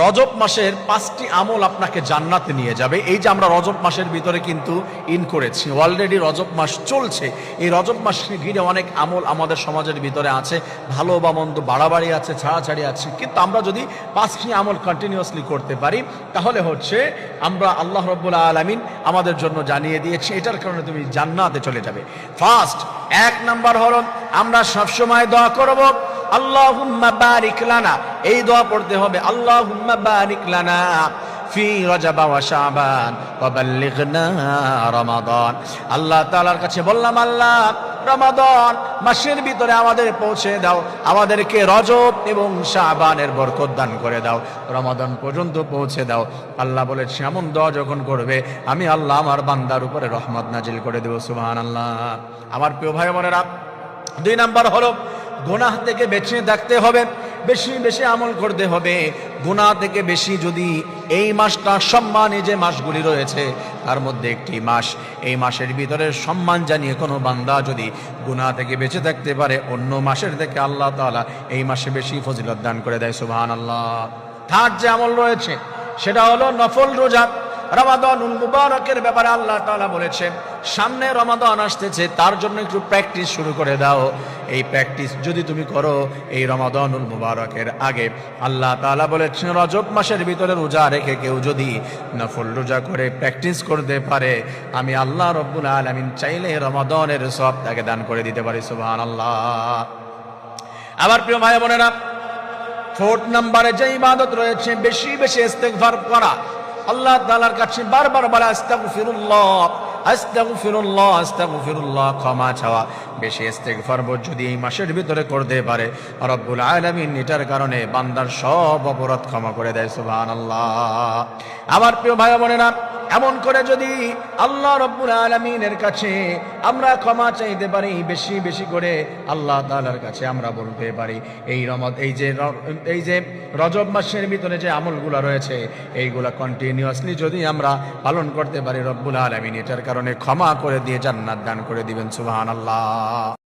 রজব মাসের পাঁচটি আমল আপনাকে জান্নাতে নিয়ে যাবে। এই যে আমরা রজব মাসের ভিতরে কিন্তু ইন করেছি। অলরেডি রজব মাস চলছে। এই রজব মাসকে ঘিরে অনেক আমল আমাদের সমাজের ভিতরে আছে। ভালো বা মন্দ বাড়াবাড়ি আছে, ছাড়াছাড়ি আছে। কিন্তু আমরা যদি পাঁচটি আমল কন্টিনিউয়াসলি করতে পারি, তাহলে হচ্ছে আমরা আল্লাহ রব্বুল আলমিন আমাদের জন্য জানিয়ে দিয়েছি, এটার কারণে তুমি জান্নাতে চলে যাবে। ফার্স্ট এক নাম্বার হলো, আমরা সবসময় দোয়া করব। আল্লাহুম্মা বারিক লানা। এই দোয়া পড়তে হবে, আল্লাহুম্মা বারিক লানা ফি রজব ওয়া শাবান ওয়া বাল্লিগনা রমাদান। আল্লাহ তাআলার কাছে বললাম, আল্লাহ, রমাদান মাসের ভিতরে আমাদের পৌঁছে দাও, আমাদেরকে রজব এবং শাবানের বরকত দান করে দাও, রমাদান পর্যন্ত পৌঁছে দাও। আল্লাহ বলে এমন দোয়া যখন করবে, আমি আল্লাহ আমার বান্দার উপরে রহমত নাজিল করে দেবো দেব সুবহানাল্লাহ। আমার প্রিয় ভাই বোনেরা দুই নাম্বার হলো গুনাহ থেকে বেঁচে থাকতে হবে, বেশি বেশি আমল করতে হবে। গুনাহ থেকে বেশি যদি এই মাসটা সম্মানে যে মাসগুলি রয়েছে, তার মধ্যে একটি মাস, এই মাসের ভিতরে সম্মান জানিয়ে কোনো বান্দা যদি গুনাহ থেকে বেঁচে থাকতে পারে, অন্য মাসের থেকে আল্লাহ তাআলা এই মাসে বেশি ফজিলত দান করে দেয় সুবহান আল্লাহ থার্ড যে আমল রয়েছে, সেটা হলো নফল রোজা। রমাদানুল মুবারকের ব্যাপারে আল্লাহ তাআলা বলেছে সামনে রমাদান আসতেছে, তার জন্য একটু প্র্যাকটিস শুরু করে দাও। এই প্র্যাকটিস যদি তুমি করো, এই রমাদানুল মুবারকের আগে। আল্লাহ তালা বলেছেন, রজব মাসের ভিতরে রোজা রেখে কেউ যদি নফল রোজা করে প্র্যাকটিস করতে পারে, আমি আল্লাহ রব্বুল আলামিন চাইলে রমাদানের সব তাকে দান করে দিতে পারি, সুবহানাল্লাহ। আবার প্রিয় ভাই বোনেরা ফোর্থ নাম্বারে যে ইবাদত রয়েছে, বেশি বেশি ইস্তেগফার করা। আল্লাহ তালার কাছে বারবার বলা আস্তাগফিরুল্লাহ আস্তাগফিরুল্লাহ আস্তাগফিরুল্লাহ, ক্ষমা চাওয়া। বেশি ইস্তেগফার যদি এই মাসের ভিতরে করতে পারে, রব্বুল আলামিন এটার কারণে বান্দার সব অপরাধ ক্ষমা করে দেয়, সুবহানাল্লাহ। আমার প্রিয় ভাই বোনেরা এমন করে যদি আল্লাহ রব্বুল আলমিনের কাছে আমরা ক্ষমা চাইতে পারি, বেশি বেশি করে আল্লাহ তালার কাছে আমরা বলতে পারি। এই রমত এই যে এই যে রজব মাসের ভিতরে যে আমলগুলো রয়েছে, এইগুলা কন্টিনিউয়াসলি যদি আমরা পালন করতে পারি রব্বুল আলমিন, এটার কারণে ক্ষমা করে দিয়ে জান্নাত দান করে দিবেন, সুবহানাল্লাহ।